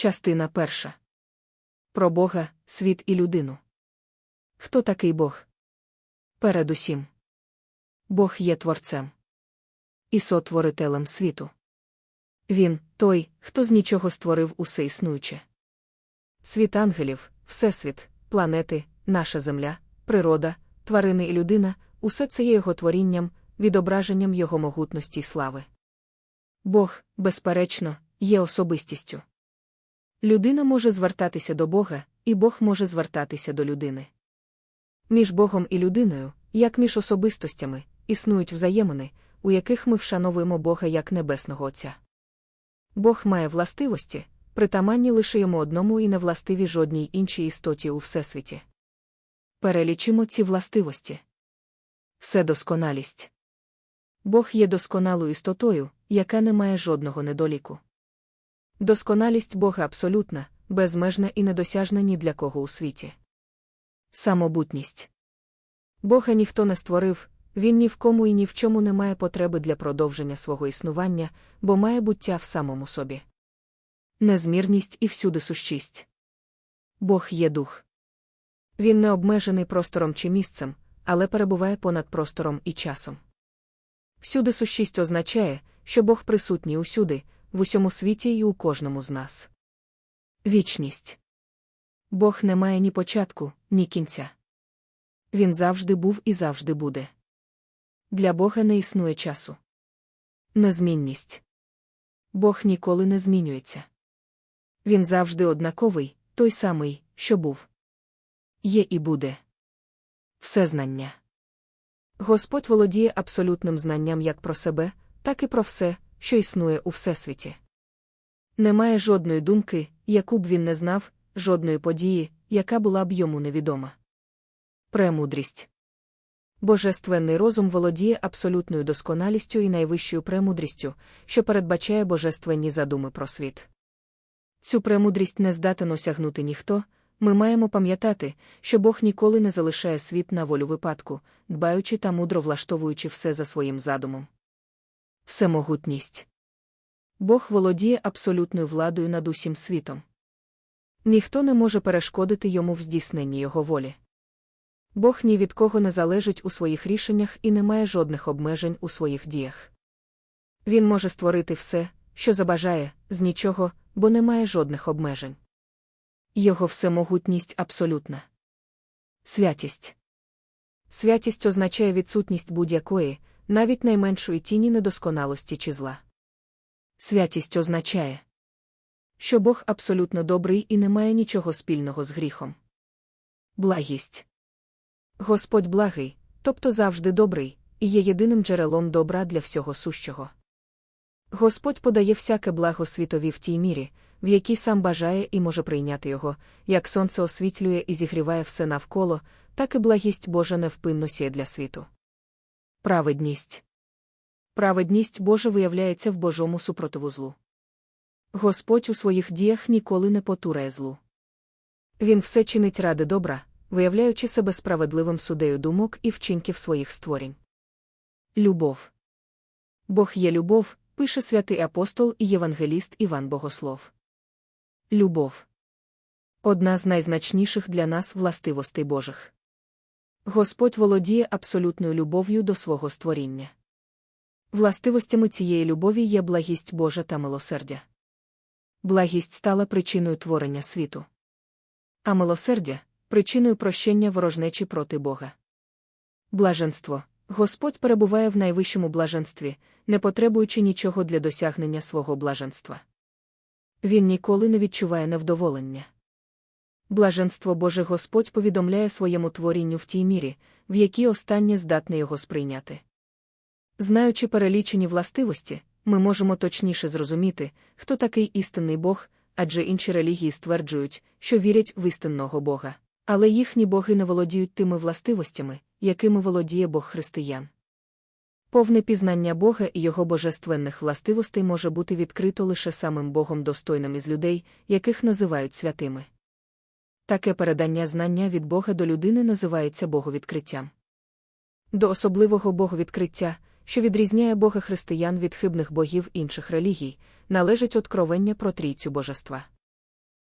Частина перша. Про Бога, світ і людину. Хто такий Бог? Передусім. Бог є творцем і сотворителем світу. Він той, хто з нічого створив усе існуюче. Світ ангелів, Всесвіт, планети, наша земля, природа, тварини і людина усе це є його творінням, відображенням його могутності й слави. Бог, безперечно, є особистістю. Людина може звертатися до Бога, і Бог може звертатися до людини. Між Богом і людиною, як між особистостями, існують взаємини, у яких ми вшановуємо Бога як Небесного Отця. Бог має властивості, притаманні лише йому одному і не властиві жодній іншій істоті у Всесвіті. Перелічимо ці властивості. Вседосконалість. Бог є досконалою істотою, яка не має жодного недоліку. Досконалість Бога абсолютна, безмежна і недосяжна ні для кого у світі. Самобутність. Бога ніхто не створив, він ні в кому і ні в чому не має потреби для продовження свого існування, бо має буття в самому собі. Незмірність і всюди сущість. Бог є дух. Він не обмежений простором чи місцем, але перебуває понад простором і часом. Всюди сущість означає, що Бог присутній усюди, в усьому світі і у кожному з нас. Вічність. Бог не має ні початку, ні кінця. Він завжди був і завжди буде. Для Бога не існує часу. Незмінність. Бог ніколи не змінюється. Він завжди однаковий, той самий, що був. Є і буде. Всезнання. Господь володіє абсолютним знанням як про себе, так і про все, що існує у Всесвіті. Немає жодної думки, яку б він не знав, жодної події, яка була б йому невідома. Премудрість. Божественний розум володіє абсолютною досконалістю і найвищою премудрістю, що передбачає божественні задуми про світ. Цю премудрість не здатен осягнути ніхто, ми маємо пам'ятати, що Бог ніколи не залишає світ на волю випадку, дбаючи та мудро влаштовуючи все за своїм задумом. Всемогутність. Бог володіє абсолютною владою над усім світом. Ніхто не може перешкодити йому в здійсненні його волі. Бог ні від кого не залежить у своїх рішеннях і не має жодних обмежень у своїх діях. Він може створити все, що забажає, з нічого, бо не має жодних обмежень. Його всемогутність абсолютна. Святість. Святість означає відсутність будь-якої, навіть найменшої тіні недосконалості чи зла. Святість означає, що Бог абсолютно добрий і не має нічого спільного з гріхом. Благість. Господь благий, тобто завжди добрий, і є єдиним джерелом добра для всього сущого. Господь подає всяке благо світові в тій мірі, в якій сам бажає і може прийняти його, як сонце освітлює і зігріває все навколо, так і благість Божа невпинно сіє для світу. Праведність. Праведність Божа виявляється в Божому супротиву злу. Господь у своїх діях ніколи не потурає злу. Він все чинить ради добра, виявляючи себе справедливим судею думок і вчинків своїх створінь. Любов. Бог є любов, пише святий апостол і євангеліст Іван Богослов. Любов одна з найзначніших для нас властивостей Божих. Господь володіє абсолютною любов'ю до свого створіння. Властивостями цієї любові є благість Божа та милосердя. Благість стала причиною творення світу. А милосердя причиною прощення ворожнечі проти Бога. Блаженство Господь перебуває в найвищому блаженстві, не потребуючи нічого для досягнення свого блаженства. Він ніколи не відчуває невдоволення. Блаженство Боже Господь повідомляє своєму творінню в тій мірі, в якій останнє здатне його сприйняти. Знаючи перелічені властивості, ми можемо точніше зрозуміти, хто такий істинний Бог, адже інші релігії стверджують, що вірять в істинного Бога. Але їхні боги не володіють тими властивостями, якими володіє Бог християн. Повне пізнання Бога і його божественних властивостей може бути відкрито лише самим Богом достойним із людей, яких називають святими. Таке передання знання від Бога до людини називається боговідкриттям. До особливого боговідкриття, що відрізняє Бога християн від хибних богів інших релігій, належить откровення про трійцю божества.